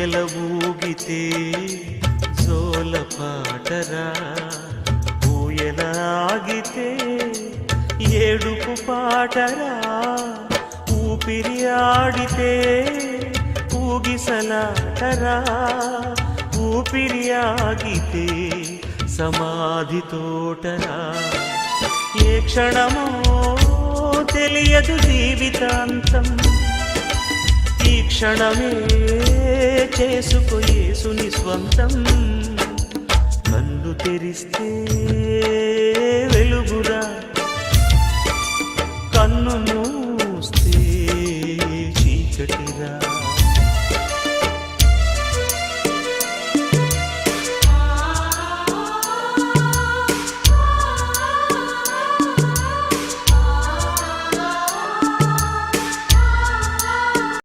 ఊయల ఊగితే జోల పాటరా. ఊయలాగితే ఏడుపు పాటరా. ఊపిరి ఆడితే ఊగిసలాటరా ఊపిరి ఆగితే సమాధి తోటరా. ఏ క్షణమో తెలియదు జీవితాంతం. ఈ క్షణమే చేసుకో యేసుని స్వంతం. నన్ను తెరిస్తే వెలుగురా. కన్ను మూస్తే చీకటిరా.